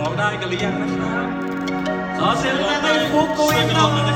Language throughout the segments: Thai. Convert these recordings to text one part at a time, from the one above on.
ร้องได้กันหรือยังนะครับขอเสียงดังให้ฟุกกุยนหน่อย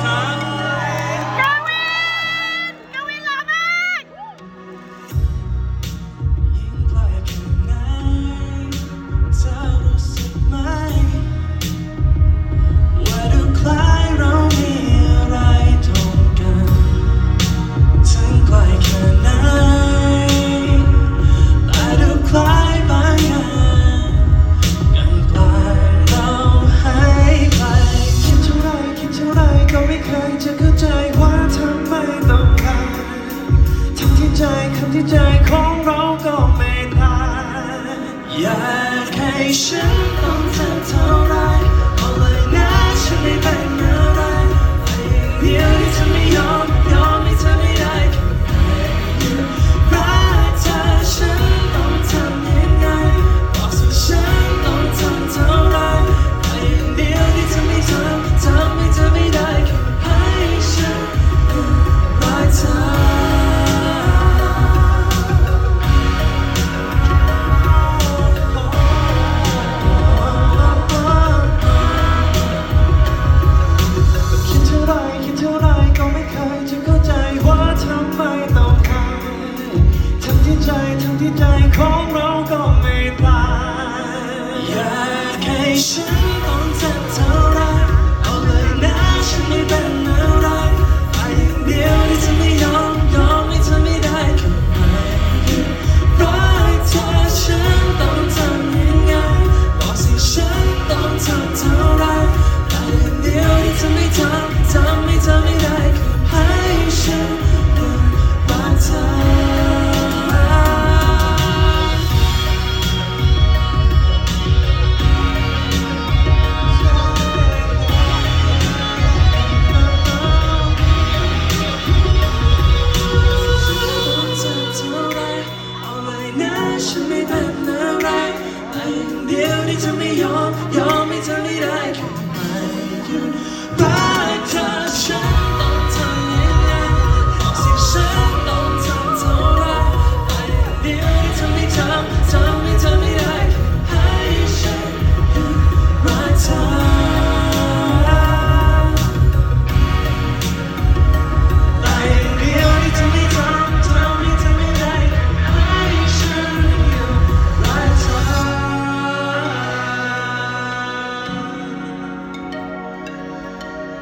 谁？ที่ใจทั้งที่ใจของเราก็ไม่ตายอยากให้ฉันต้องเจ็บเธอ to me your